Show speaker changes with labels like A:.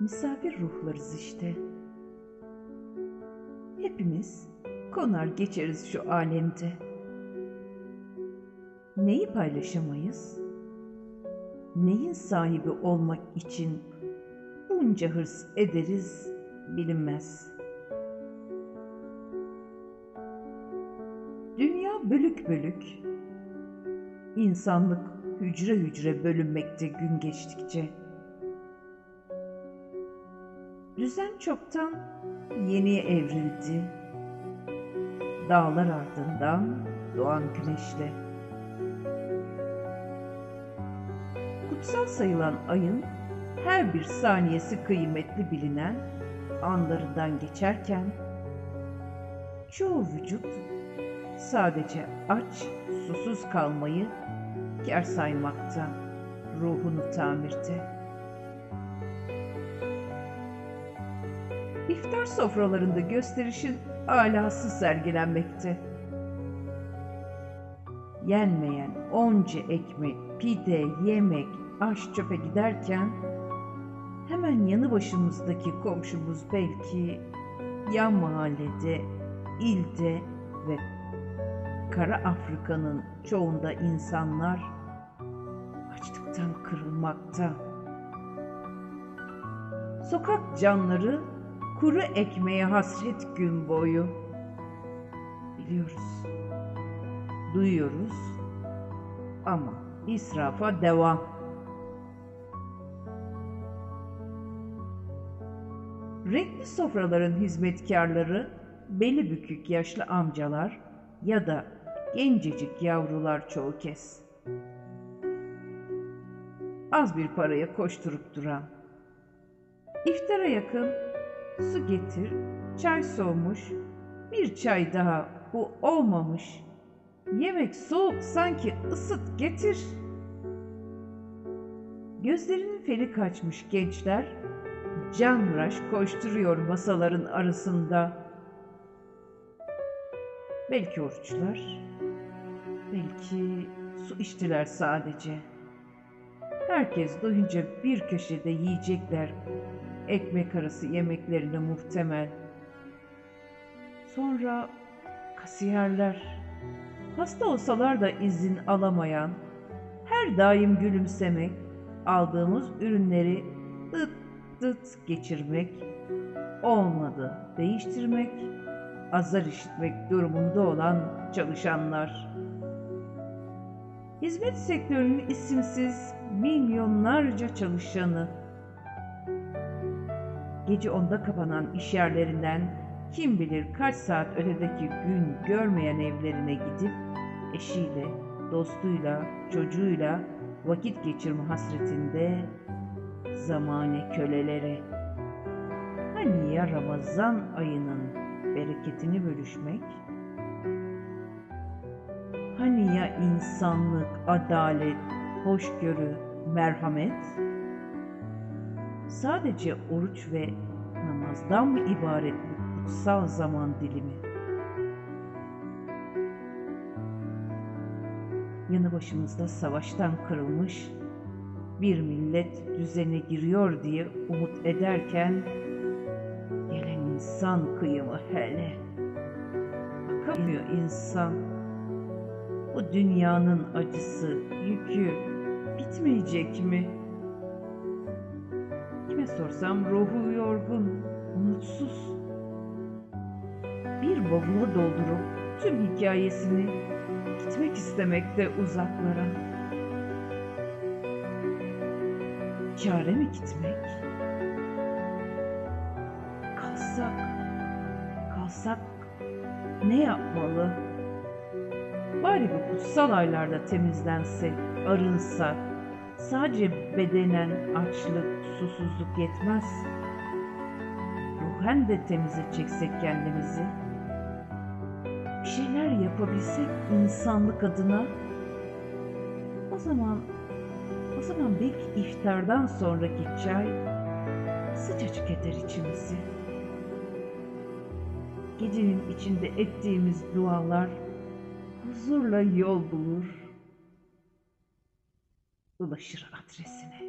A: Misafir ruhlarız işte. Hepimiz konar geçeriz şu alemde. Neyi paylaşamayız? Neyin sahibi olmak için bunca hırs ederiz bilinmez. Dünya bölük bölük. İnsanlık hücre hücre bölünmekte gün geçtikçe. Düzen çoktan yeniye evrildi. Dağlar ardından doğan güneşle. Kutsal sayılan ayın her bir saniyesi kıymetli bilinen anlarından geçerken çoğu vücut sadece aç, susuz kalmayı kar saymakta ruhunu tamirde. İftar sofralarında gösterişin alası sergilenmekte. Yenmeyen onca ekmek, pide, yemek, aş çöpe giderken hemen yanı başımızdaki komşumuz belki yan mahallede, ilde ve Kara Afrika'nın çoğunda insanlar açlıktan kırılmakta. Sokak canları kuru ekmeğe hasret gün boyu. Biliyoruz, duyuyoruz ama israfa devam. Renkli sofraların hizmetkarları beli bükük yaşlı amcalar ya da gencecik yavrular çoğu kez. Az bir paraya koşturup duran. İftara yakın su getir, çay soğumuş, bir çay daha bu olmamış. Yemek soğuk sanki ısıt getir. Gözlerinin feri kaçmış gençler canraş koşturuyor masaların arasında. Belki oruçlar, belki su içtiler sadece. Herkes doyunca bir köşede yiyecekler ekmek arası yemeklerini muhtemel. Sonra kasiyerler, hasta olsalar da izin alamayan, her daim gülümsemek, aldığımız ürünleri dıt dıt geçirmek, olmadı değiştirmek, azar işitmek durumunda olan çalışanlar. Hizmet sektörünün isimsiz milyonlarca çalışanı, gece onda kapanan iş yerlerinden kim bilir kaç saat ötedeki gün görmeyen evlerine gidip eşiyle, dostuyla, çocuğuyla vakit geçirme hasretinde zamane köleleri. Hani ya Ramazan ayının bereketini bölüşmek? Hani ya insanlık, adalet, hoşgörü, merhamet? Sadece oruç ve namazdan mı ibaret bu kutsal zaman dilimi? Yanı başımızda savaştan kırılmış bir millet düzene giriyor diye umut ederken gelen insan kıyımı hele. Bakamıyor insan. Bu dünyanın acısı, yükü bitmeyecek mi? Sorsam ruhu yorgun, mutsuz. Bir bavula doldurup tüm hikayesini gitmek istemekte uzaklara. Çare mi gitmek? Kalsak, kalsak ne yapmalı? Bari bu kutsal aylarda temizlensek, arınsak, sadece bedenen açlık, susuzluk yetmez. Ruhen de temize çeksek kendimizi. Bir şeyler yapabilsek insanlık adına. O zaman o zaman belki iftardan sonraki çay sıcacık eder içimizi. Gecenin içinde ettiğimiz dualar huzurla yol bulur, ulaşır adresine.